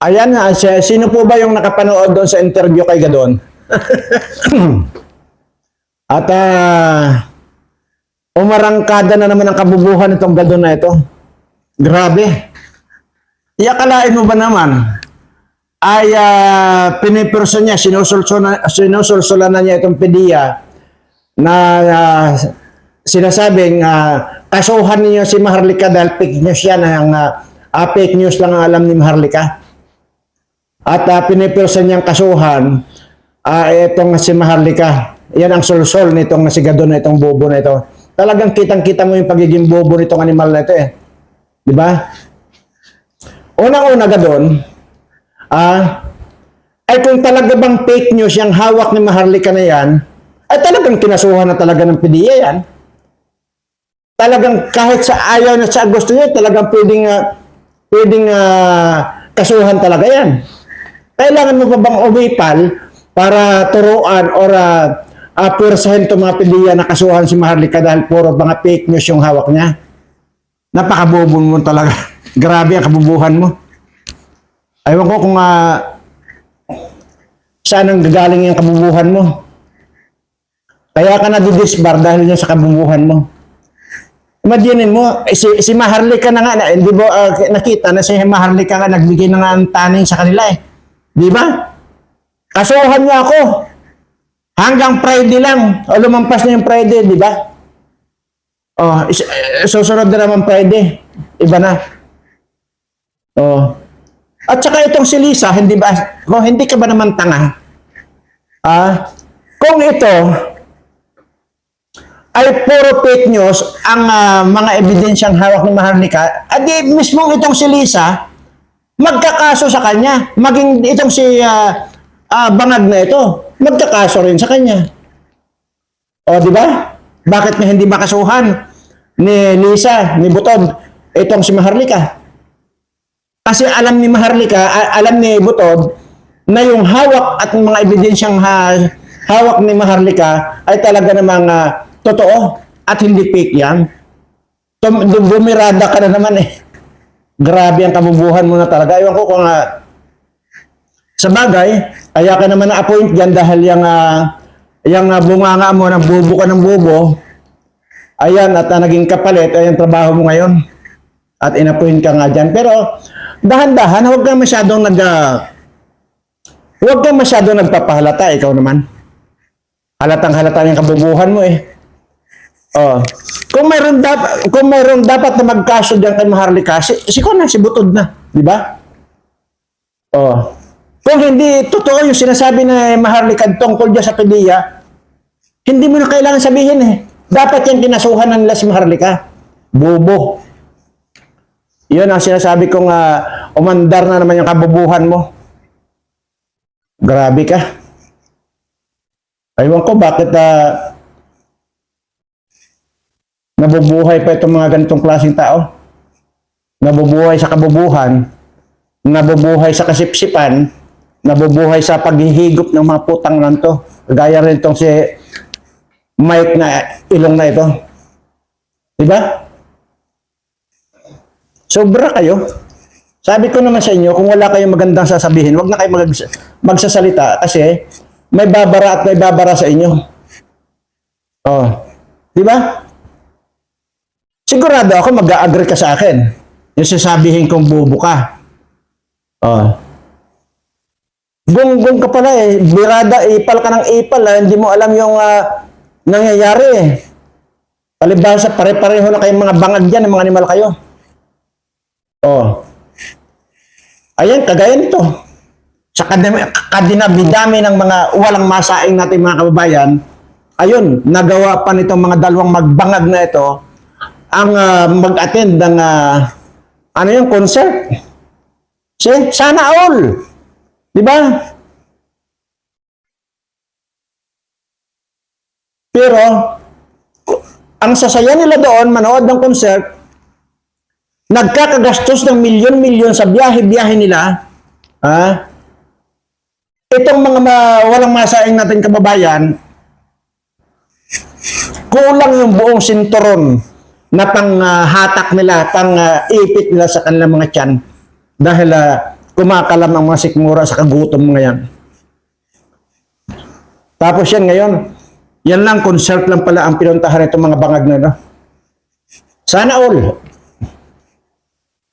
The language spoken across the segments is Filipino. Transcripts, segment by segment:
Ayan, ah, si- sino po ba yung nakapanood doon sa interview kay Gadon? At ah, umarangkada na naman ang kabubuhan itong Gadon na ito. Grabe. Iakalain mo ba naman ay uh, piniperso niya, sinusulsulan, sinusulsulan na niya itong pedia na ah, sinasabing ah, kasuhan niya si Maharlika dahil fake news yan. Ang, ah, ah, fake news lang ang alam ni Maharlika. At uh, pinipirsan niyang kasuhan ah itong si Maharlika. Yan ang sulsol nitong si Gadon na itong bobo na ito. Talagang kitang-kita mo yung pagiging bobo nitong animal na ito eh. Di ba? Unang-una Gadon, ah, ay kung talaga bang fake news yung hawak ni Maharlika na yan, ay talagang kinasuhan na talaga ng PDEA yan. Talagang kahit sa ayaw na sa gusto niya, talagang pwedeng, ah, pwedeng ah, kasuhan talaga yan. Kailangan mo pa bang umipal para turuan or uh, uh, pwersahin itong mga pilihan na kasuhan si Maharlika dahil puro mga fake news yung hawak niya? Napakabobo mo talaga. Grabe ang kabubuhan mo. Aywan ko kung uh, saan ang gagaling yung kabubuhan mo. Kaya ka nadidisbar dahil yan sa kabubuhan mo. Imaginin mo, eh, si, si Maharlika na nga, na, hindi mo ah, nakita na si Maharlika nga nagbigay na nga ng taning sa kanila eh. Di ba? Kasuhan niya ako. Hanggang Friday lang. O lumampas na yung Friday, di ba? Oh, susunod na naman Friday. Iba na. Oh. At saka itong si Lisa, hindi ba, kung hindi ka ba naman tanga? Ah, kung ito, ay puro fake news ang ah, mga ebidensyang hawak ni Maharlika, adi mismong itong si Lisa, magkakaso sa kanya. Maging itong si ah, ah, Bangag na ito, magkakaso rin sa kanya. O, di ba? Bakit niya hindi makasuhan ni Lisa, ni Butod, itong si Maharlika? Kasi alam ni Maharlika, alam ni Butod, na yung hawak at mga ebidensyang ha, hawak ni Maharlika ay talaga namang ah, totoo at hindi fake yan. Tum- bumirada ka na naman eh. Grabe ang kabubuhan mo na talaga. Ewan ko kung ah, sa bagay, kaya ka naman na-appoint dyan dahil yung, uh, yung ah, bunganga mo na bubo ka ng bubo, ayan, at ah, naging kapalit, ayan trabaho mo ngayon. At in-appoint ka nga dyan. Pero, dahan-dahan, huwag kang masyadong nag... ah, huwag kang masyadong nagpapahalata, ikaw naman. Halatang halata yung kabubuhan mo eh. Oh. Kung mayroon dapat kung mayroon dapat na magkaso diyan kay Maharlika, si, si Conan, si Butod na, di ba? Oh. Kung hindi totoo yung sinasabi na Maharlika tungkol diyan sa Padilla, hindi mo na kailangan sabihin eh. Dapat yan kinasuhan ng nila si Maharlika. Bobo. Yun ang sinasabi kong ah, umandar na naman yung kabubuhan mo. Grabe ka. Aywan ko bakit ah, nabubuhay pa itong mga ganitong klaseng tao. Nabubuhay sa kabubuhan, nabubuhay sa kasipsipan, nabubuhay sa paghihigop ng mga putang nan to. Gaya rin itong si Mike na ilong na ito. Diba? Sobra kayo. Sabi ko naman sa inyo, kung wala kayong magandang sasabihin, wag na kayo mag- magsasalita kasi may babara at may babara sa inyo. Oh. Di ba? Sigurado ako mag-agree ka sa akin. Yung sasabihin kong bubo ka. Oh. Gunggong ka pala eh. Birada, ipal ka ng ipal. Ah. Hindi mo alam yung ah, nangyayari eh. Palibasa, pare-pareho na kayong mga bangag dyan, mga animal kayo. Oh. Ayan, kagaya nito. Sa kadami, kadinami-dami ng mga walang masaing natin mga kababayan, ayun, nagawa pa nitong mga dalawang magbangag na ito ang ah, mag-attend ng ah, ano yung concert. See? Sana all. Di ba? Pero, ang sasaya nila doon, manood ng concert, nagkakagastos ng milyon-milyon sa biyahe-biyahe nila, ha? Itong mga ma- walang masaing natin kababayan, kulang yung buong sinturon na pang ah, hatak nila, pang ah, ipit nila sa kanilang mga tiyan. Dahil ah, kumakalam ang mga sikmura sa kagutom mga. Tapos yan ngayon, yan lang, concert lang pala ang pinuntahan itong mga bangag na no? Sana all.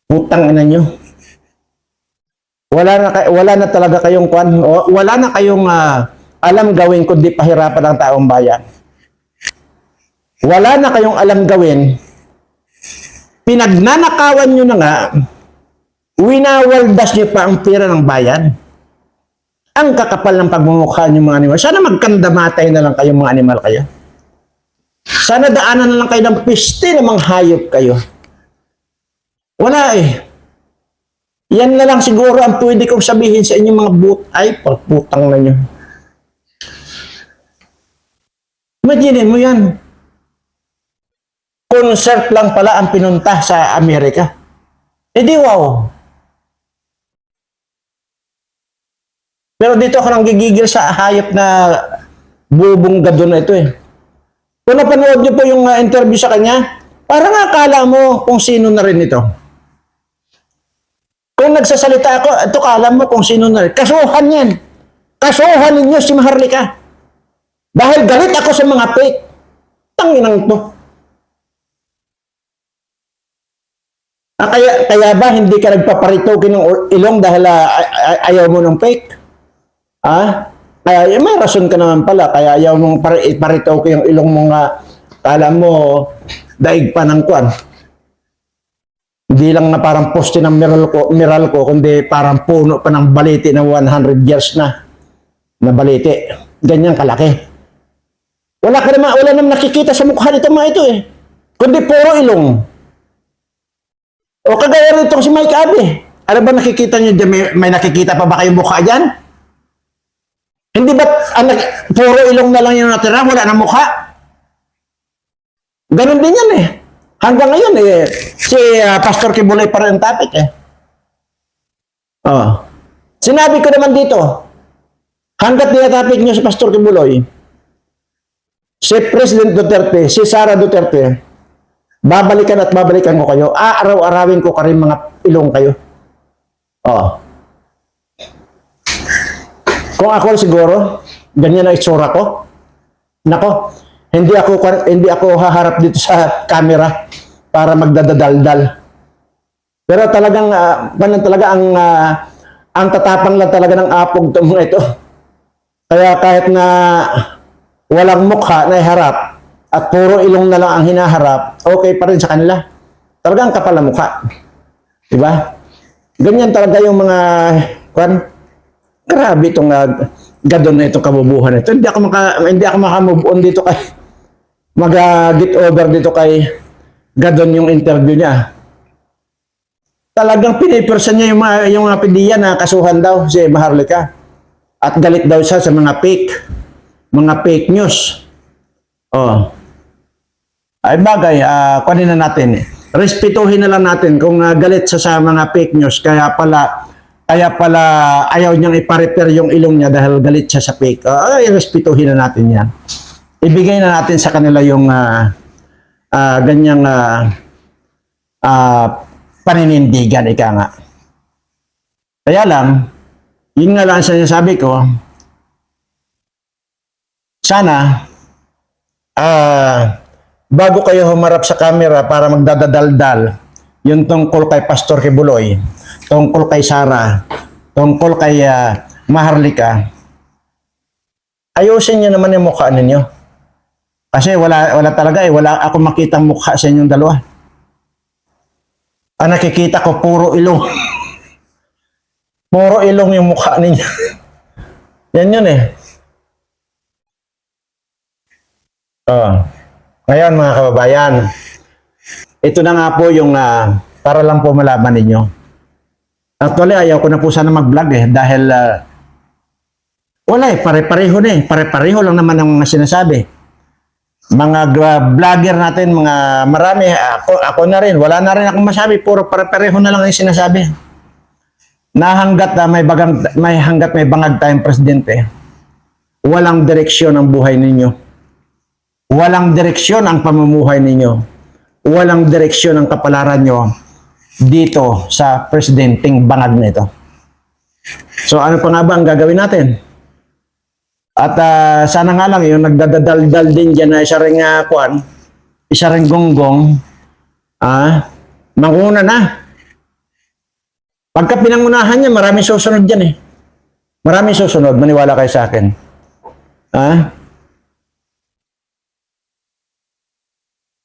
Putang ina nyo. Wala na, wala na talaga kayong kwan, wala na kayong ah, alam gawin kundi pahirapan ang taong bayan. Wala na kayong alam gawin, pinagnanakawan nyo na nga, winawaldas nyo pa ang pera ng bayan. Ang kakapal ng pagmumukha ng mga animal. Sana magkandamatay na lang kayong mga animal kayo. Sana daanan na lang kayo ng piste ng mga hayop kayo. Wala eh. Yan na lang siguro ang pwede kong sabihin sa inyong mga but. Ay, pagputang na nyo. Imagine mo yan. Concert lang pala ang pinunta sa Amerika. Eh di wow. Pero dito ako nang gigigil sa hayop na bubong gado na ito eh. Kung napanood niyo po yung uh, interview sa kanya, parang akala mo kung sino na rin ito. Kung nagsasalita ako, ito kala mo kung sino na rin. Kasuhan yan. Kasuhan ninyo si Maharlika. Dahil galit ako sa mga fake. Tanginang to. Ah, kaya, kaya ba hindi ka nagpaparitokin ng ilong dahil ah, ay- ay- ayaw mo ng fake? Ha? Kaya eh, may rason ka naman pala. Kaya ayaw mong pari, paritokin yung ilong mo nga kala mo daig pa ng kwan. Hindi lang na parang poste ng miral ko, miral ko, kundi parang puno pa ng baliti ng 100 years na na baliti. Ganyan kalaki. Wala ka naman, wala naman nakikita sa mukha nito mga ito eh. Kundi puro ilong. O kagaya rito si Mike Abe. Ano ba nakikita niyo dyan? May, may nakikita pa ba kayong mukha dyan? Hindi ba anak, puro ilong na lang yung natira? Wala na mukha? Ganon din yan eh. Hanggang ngayon eh, si ah, Pastor Kibuloy pa rin ang topic eh. Oh. Sinabi ko naman dito, hanggat tinatapik niyo si Pastor Kibuloy, si President Duterte, si Sara Duterte, babalikan at babalikan ko kayo. Aaraw-arawin ko ka rin mga ilong kayo. Oh. Kung ako siguro, ganyan ang itsura ko. Nako, hindi ako hindi ako haharap dito sa camera para magdadadaldal. Pero talagang uh, talaga ang ah, ang tatapang lang talaga ng apog to mga ito. Kaya kahit na walang mukha na iharap at puro ilong na lang ang hinaharap, okay pa rin sa kanila. Talagang kapal na mukha. Diba? Ganyan talaga yung mga kwan. Grabe itong uh, gadon na itong kabubuhan ito. Hindi ako maka hindi ako maka-move on dito kay mag uh, over dito kay gadon yung interview niya. Talagang pinipersa niya yung yung mga pidiya na kasuhan daw si Maharlika. At galit daw siya sa mga fake mga fake news. Oh. Ay bagay, ah kunin na natin. Respetuhin na lang natin kung ah, galit siya sa mga fake news kaya pala kaya pala ayaw niyang ipa-repair yung ilong niya dahil galit siya sa fake. Ah, ay, respetuhin na natin 'yan. Ibigay na natin sa kanila yung ah ah, ganyang ah ah, paninindigan ika nga. Kaya lang, yun nga lang sa sabi ko, sana, ah, bago kayo humarap sa camera para magdadadaldal, yung tungkol kay Pastor Kibuloy, tungkol kay Sara, tungkol kay ah, Maharlika, ayusin nyo naman yung mukha ninyo. Kasi wala, wala talaga eh, wala ako makitang mukha sa inyong dalawa. Ang nakikita ko, puro ilong. puro ilong yung mukha ninyo. Yan yun eh. Oh. Ngayon mga kababayan, ito na nga po yung ah, para lang po malaman ninyo. Actually, ayaw ko na po sana mag-vlog eh dahil ah, wala eh, pare-pareho na eh. Pare-pareho lang naman ang mga sinasabi. Mga vlogger natin, mga marami, ako, ako na rin, wala na rin akong masabi, puro pare-pareho na lang yung sinasabi. Na hanggat ah, may, bagang, may hanggat may bangag tayong presidente, walang direksyon ang buhay ninyo. Walang direksyon ang pamumuhay ninyo. Walang direksyon ang kapalaran nyo dito sa presidenteng bangag nito. So ano pa nga ba ang gagawin natin? At ah, sana nga lang yung nagdadaldal din dyan na isa ring uh, kuan, isa ring gonggong, ah, manguna na. Pagka pinangunahan niya, maraming susunod dyan eh. Maraming susunod, maniwala kayo sa akin. Ah?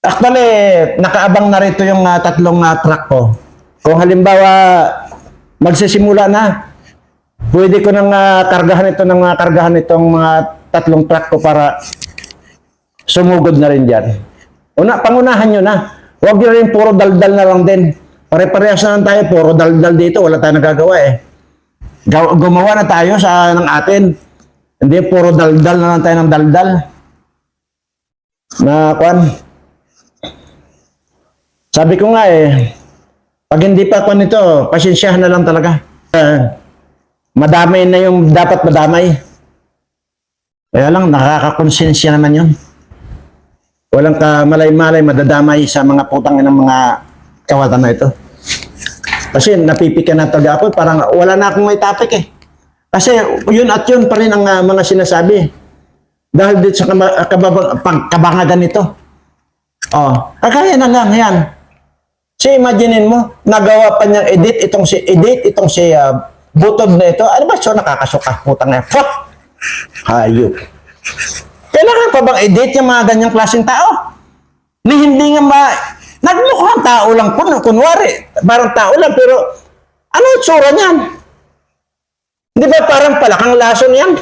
Actually, nakaabang na rito yung ah, tatlong ah, truck ko. Kung halimbawa, magsisimula na, pwede ko nang ah, kargahan ito ng mga kargahan itong mga tatlong truck ko para sumugod na rin dyan. Una, pangunahan nyo na. Huwag nyo rin puro daldal na lang din. Pare-parehas na lang tayo, puro daldal dito, wala tayong nagagawa eh. Gaw- gumawa na tayo sa ng atin. Hindi puro daldal na lang tayo ng daldal. Na kwan. Sabi ko nga eh, pag hindi pa kwan ito, pasensyahan na lang talaga. Eh, madamay na yung dapat madamay. Kaya lang, nakakakonsensya naman yun. Walang ka malay-malay madadamay sa mga putang ng mga kawatan na ito. Kasi napipikan na talaga ako, parang wala na akong may topic eh. Kasi yun at yun pa rin ang ah, mga sinasabi. Dahil dito sa kaba- kababang, pagkabangagan nito. Oh, kagaya na lang yan. Si imaginein mo, nagawa pa niyang edit itong si edit itong si ah, butod na ito. Ano ba so nakakasuka putang na. Fuck! Hayop. Kailangan pa bang edit yung mga ganyang klaseng tao? Ni hindi nga ma... Nagmukhang tao lang po, kunwari. Parang tao lang, pero ano itsura niyan? Di ba parang palakang lason yan?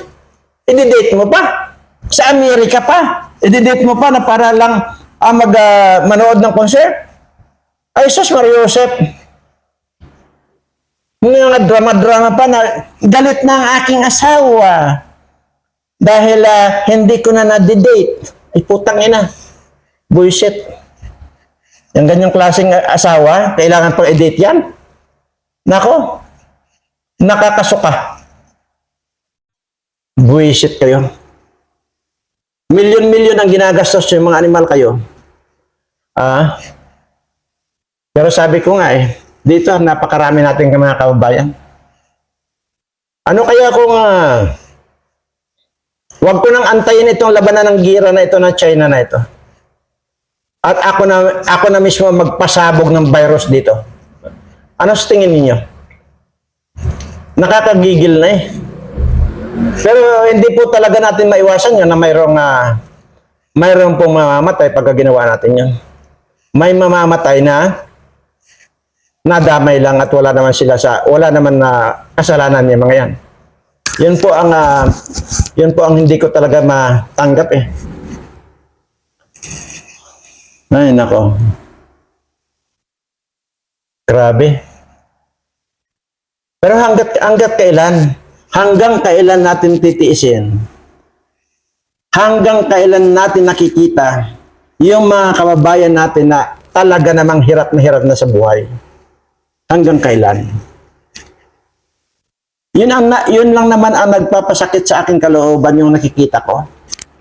I-date mo pa. Sa Amerika pa. I-date mo pa na para lang ah, mag, ah, manood ng concert. Ay, sus, Mario Joseph. Mga drama-drama pa na galit na ang aking asawa. Dahil ah, hindi ko na na-date. Ay, putang ina. Bullshit. Yung ganyang klaseng asawa, kailangan pang edit yan. Nako, nakakasuka. Buisit kayo. Milyon-milyon ang ginagastos yung mga animal kayo. Ah, pero sabi ko nga eh, dito napakarami natin mga kababayan. Ano kaya kung ah, wag ko nang antayin itong labanan ng gira na ito ng China na ito. At ako na ako na mismo magpasabog ng virus dito. Ano sa tingin ninyo? Nakakagigil na eh. Pero hindi po talaga natin maiwasan yun na mayroong uh, mayroong pong mamamatay pagka ginawa natin yun. May mamamatay na nadamay lang at wala naman sila sa wala naman na kasalanan yung mga yan. Yun po ang ah, yun po ang hindi ko talaga matanggap eh. Ay, nako. Grabe. Pero hanggat, hanggat kailan? Hanggang kailan natin titiisin? Hanggang kailan natin nakikita yung mga kababayan natin na talaga namang hirap na hirap na sa buhay? Hanggang kailan? Yun, ang, yun lang naman ang nagpapasakit sa aking kalooban yung nakikita ko.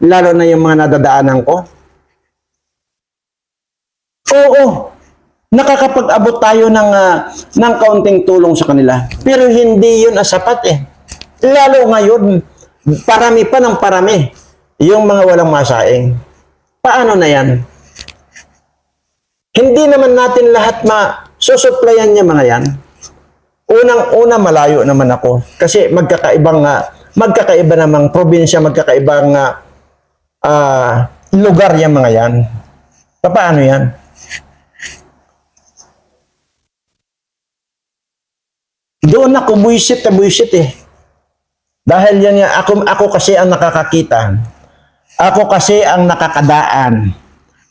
Lalo na yung mga nadadaanan ko. Oo, nakakapag-abot tayo ng, ah, ng kaunting tulong sa kanila. Pero hindi yun as sapat eh. Lalo ngayon, parami pa ng parami yung mga walang masaing. Paano na yan? Hindi naman natin lahat ma-susuplayan niya mga yan. Unang-una malayo naman ako kasi magkakaibang ah, magkakaiba namang probinsya, magkakaibang ah, ah, lugar yung mga yan. Paano yan? Doon ako buisit na buisit eh. Dahil yan yan, ako, ako kasi ang nakakakita. Ako kasi ang nakakadaan.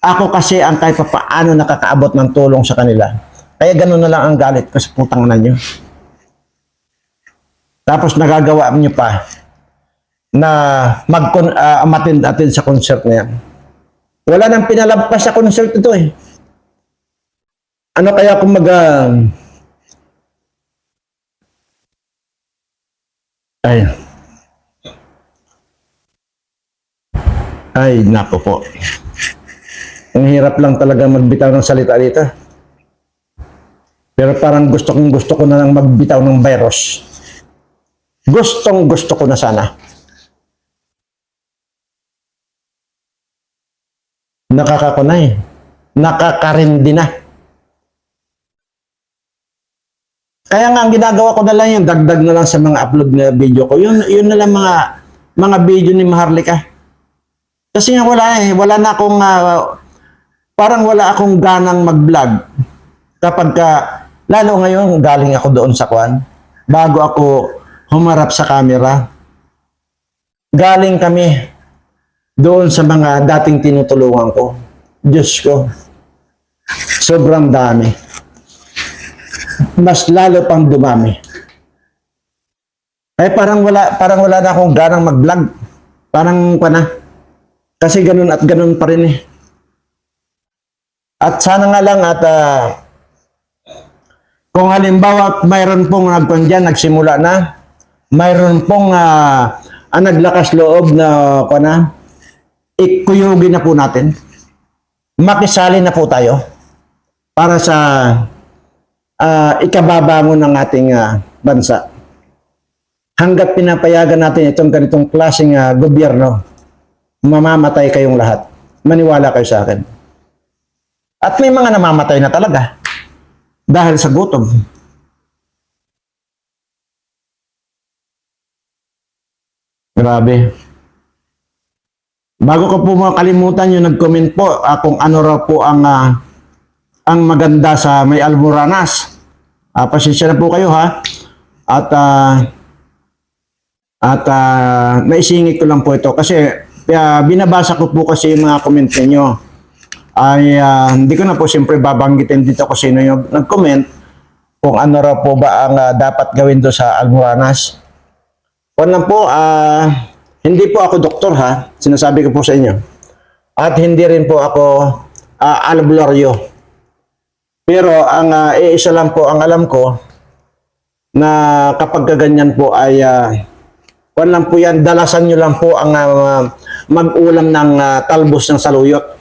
Ako kasi ang kahit paano nakakaabot ng tulong sa kanila. Kaya ganun na lang ang galit ko sa putang na nyo. Tapos nagagawa nyo pa na mag uh, umattend atin sa concert na yan. Wala nang pinalabas sa concert ito eh. Ano kaya kung mag ah, ay ay nako po. Ang hirap lang talaga magbitaw ng salita dito. Pero parang gusto kong gusto ko na lang magbitaw ng virus. Gustong gusto ko na sana. Nakakakunay. Nakakarindi na. Kaya nga ang ginagawa ko na lang yung dagdag na lang sa mga upload na video ko. Yun, yun na lang mga mga video ni Maharlika. Kasi nga wala eh, wala na akong ah, parang wala akong ganang mag-vlog. Kapag ka, lalo ngayon galing ako doon sa kwan, bago ako humarap sa camera, galing kami doon sa mga dating tinutulungan ko. Diyos ko, sobrang dami. Mas lalo pang dumami. Ay parang wala parang wala na akong ganang mag-vlog. Parang pa na. Kasi ganun at ganun pa rin eh. At sana nga lang at ah, kung halimbawa mayroon pong dyan, nagsimula na, mayroon pong ah, ang naglakas loob na kuha na, ikuyugin na po natin. Makisali na po tayo para sa ah, ikababangon ng ating ah, bansa. Hanggat pinapayagan natin itong ganitong klaseng ah, gobyerno, mamamatay kayong lahat. Maniwala kayo sa akin. At may mga namamatay na talaga dahil sa gutom. Grabe. Bago ko po makalimutan yung nag-comment po ah, kung ano raw po ang ah, ang maganda sa may Almoranas. Ah, pasensya na po kayo ha. At ah, at ah, naisingit ko lang po ito kasi ah, binabasa ko po kasi yung mga comment ninyo. Ay ah, hindi ko na po siyempre babanggitin dito kung sino yung nag-comment kung ano raw po ba ang ah, dapat gawin do sa Almoranas. Lang po, ah, hindi po ako doktor ha, sinasabi ko po sa inyo. At hindi rin po ako ah, albularyo. Pero ang ah, iisa lang po ang alam ko na kapag kaganyan po ay uh, lang po yan, dalasan nyo lang po ang ah, mag-ulam ng ah, talbos ng saluyot.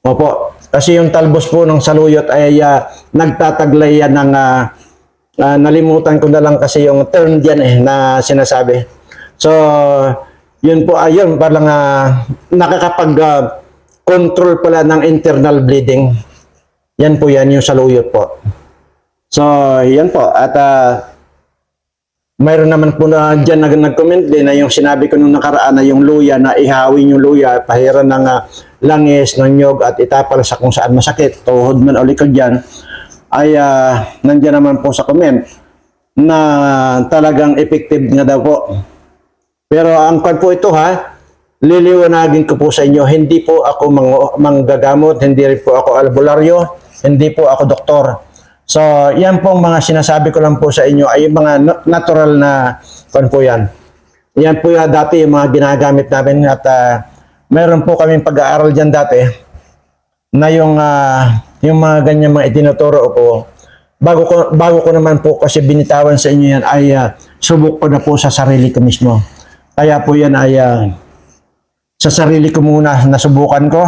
Opo. Kasi yung talbos po ng saluyot ay ah, nagtataglay yan ng ah, ah, nalimutan ko na lang kasi yung term diyan eh na sinasabi. So, yun po ayun parang ah, nakakapag ah, control pala ng internal bleeding. Yan po yan yung saluyot po. So, yan po at ah, mayroon naman po na dyan nag nag-comment din na yung sinabi ko nung nakaraan na yung luya na ihawin yung luya, pahiran ng ah, langis, ng nyog at itapal sa kung saan masakit, tuhod man o likod dyan, ay ah, nandiyan naman po sa comment na talagang effective nga daw po. Pero ang kwan po ito ha, liliwanagin ko po sa inyo, hindi po ako mang, manggagamot, hindi po ako albularyo, hindi po ako doktor. So, yan pong mga sinasabi ko lang po sa inyo ay yung mga na- natural na kwan po yan. Yan po yung dati yung mga ginagamit namin at ah, meron po kaming pag-aaral dyan dati na yung ah, yung mga ganyan mga itinuturo ko bago ko bago ko naman po kasi binitawan sa inyo yan ay ah, subok ko na po sa sarili ko mismo. Kaya po yan ay ah, sa sarili ko muna nasubukan ko.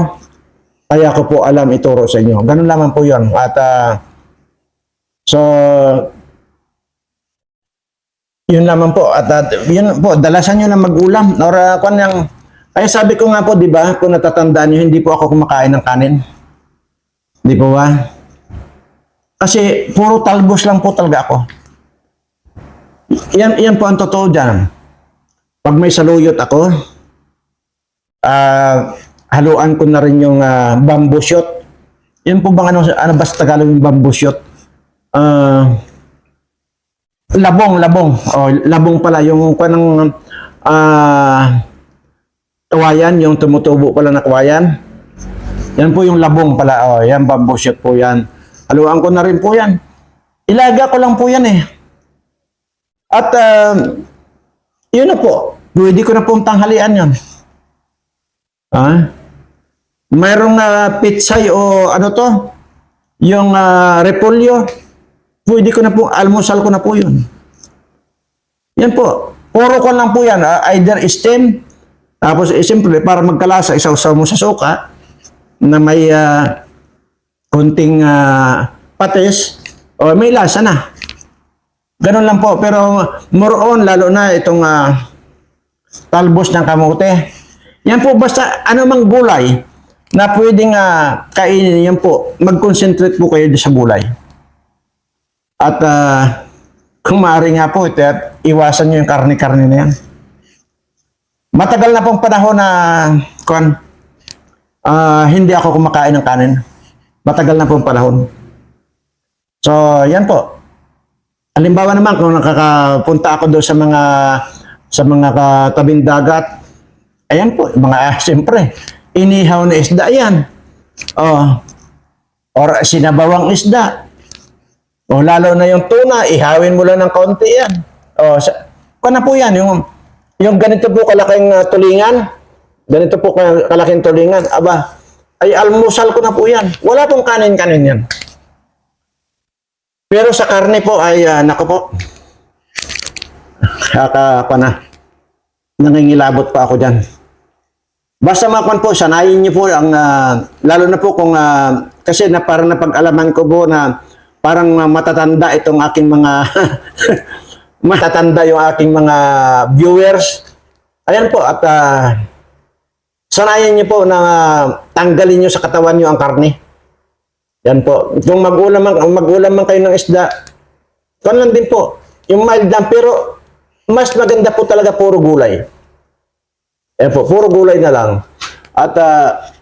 Kaya ko po alam ituro sa inyo. Ganun lamang po 'yon. At ah, so yun lamang po at at yun po dalasan niyo na mag-ulam or uh, kung yang ay sabi ko nga po 'di ba kung natatandaan niyo hindi po ako kumakain ng kanin. Di po ba? Kasi puro talbos lang po talaga ako. Yan, yan po ang totoo dyan. Pag may saluyot ako, ah haluan ko na rin yung ah, bamboo shoot. Yan po bang ano, ano ba sa Tagalog yung bamboo shoot? Ah, labong, labong. O, labong pala. Yung kanang ah, kawayan, yung tumutubo pala na kawayan. Yan po yung labong pala. Oh, yan bamboo shoot po yan. Haluan ko na rin po yan. Ilaga ko lang po yan eh. At um, yun na po. Pwede ko na pong tanghalian yan. Ah? Mayroong uh, pitsay o ano to? Yung ah, repolyo. Pwede ko na po, almusal ko na po yun. Yan po. Puro ko lang po yan. ah, either stem, tapos eh, siyempre, para magkalasa, isaw-saw mo sa suka, na may ah, konting ah, patis, o may lasa na. Ganun lang po. Pero more on, lalo na itong ah, talbos ng kamote. Yan po, basta anumang gulay na pwedeng ah, kainin, yan po, mag-concentrate po kayo sa gulay. At ah, kung maaari nga po, ito, iwasan nyo yung karne-karne na yan. Matagal na pong panahon na, kon, ah, hindi ako kumakain ng kanin. Matagal na pong panahon. So, yan po. Halimbawa naman, kung nakakapunta ako doon sa mga sa mga katabing dagat, ayan po, mga, ah, siyempre, inihaw na isda yan. Oh, or sinabawang isda. O lalo na yung tuna, ihawin mo lang ng konti yan. O, sa, kung na po yan, yung, yung ganito po kalaking uh, tulingan, ganito po ka- kalaking tulingan, aba, ay almusal ko na po yan. Wala pong kanin-kanin yan. Pero sa karne po ay, uh, nako po, kaka, pa na, nangingilabot pa ako dyan. Basta makuan po, sanayin niyo po ang, ah, lalo na po kung, ah, kasi na parang napag-alaman ko po na parang ah, matatanda itong aking mga, matatanda yung aking mga viewers. Ayan po, at ah, sanayin niyo po na ah, tanggalin niyo sa katawan niyo ang karne. Yan po. Kung mag-ulam man, mag-ulam man kayo ng isda, kan lang din po. Yung mild lang, pero mas maganda po talaga puro gulay. Eh po, puro gulay na lang. At ah,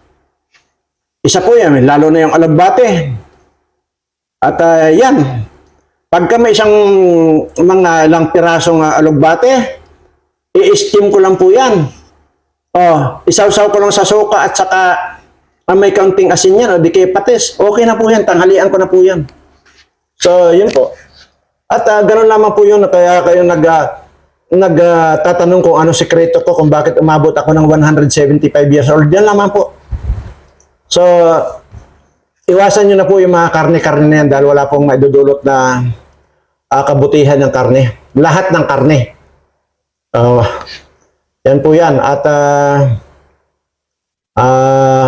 isa po yan, lalo na yung alagbate. At ah, yan, pagka may isang mga ilang pirasong uh, alugbate, i-steam ko lang po yan. Oh, isaw-saw ko lang sa suka at saka ah, may kaunting asin yan o di kaya patis. Okay na po yan, tanghalian ko na po yan. So, yun po. At ah, ganun lamang po yun, kaya kayo nag, ah, nagtatanong kung ano sekreto ko, kung bakit umabot ako ng 175 years old. Yan lamang po. So, iwasan nyo na po yung mga karne-karne na yan dahil wala pong maidudulot na ah, kabutihan ng karne. Lahat ng karne. Oh, yan po yan. At, ah, ah,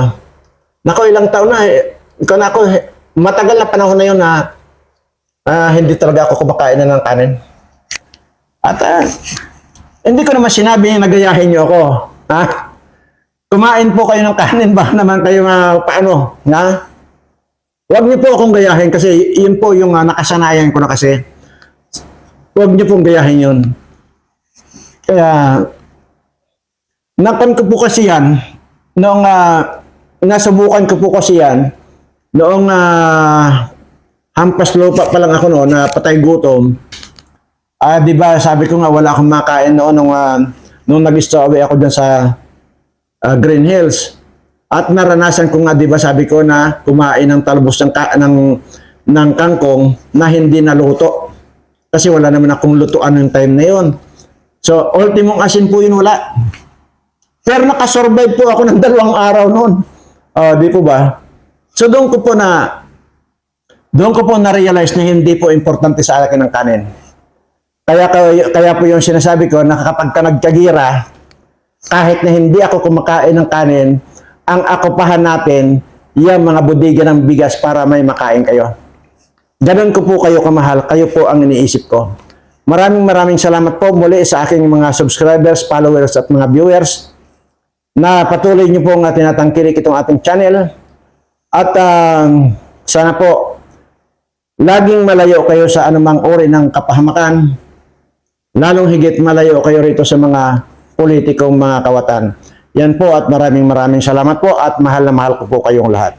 nako ilang taon na, eh, ikaw na ako, matagal na panahon na yun na ah, hindi talaga ako kumakain na ng kanin. At ah, hindi ko naman sinabi na nagayahin niyo ako. Ha? Kumain po kayo ng kanin ba naman kayo nga paano? Ha? Huwag niyo po akong gayahin kasi yun po yung ah, nakasanayan ko na kasi. Huwag niyo pong gayahin yun. Kaya, napan ko po kasi yan, noong ah, nasubukan ko po kasi yan, noong ah, hampas lupa pa lang ako noon na patay gutom, Ah, 'di ba, sabi ko nga wala akong makain noon nung ah, nung nag-stowaway ako diyan sa ah, Green Hills. At naranasan ko nga 'di ba, sabi ko na kumain ng talbos ng ng ng kangkong na hindi naluto. Kasi wala naman akong lutuan ng time na 'yon. So, ultimong asin po yun wala. Pero nakasurvive po ako ng dalawang araw noon. Ah, di po ba? So, doon ko po na doon ko po na-realize na hindi po importante sa akin ang kanin. Kaya, kaya, kaya po yung sinasabi ko na kapag ka nagkagira, kahit na hindi ako kumakain ng kanin, ang akupahan natin, yung mga budiga ng bigas para may makain kayo. Ganon ko po kayo kamahal, kayo po ang iniisip ko. Maraming maraming salamat po muli sa aking mga subscribers, followers at mga viewers na patuloy niyo pong uh, tinatangkilik itong ating channel. At um, sana po laging malayo kayo sa anumang uri ng kapahamakan, lalong higit malayo kayo rito sa mga politikong mga kawatan. Yan po at maraming maraming salamat po at mahal na mahal ko po kayong lahat.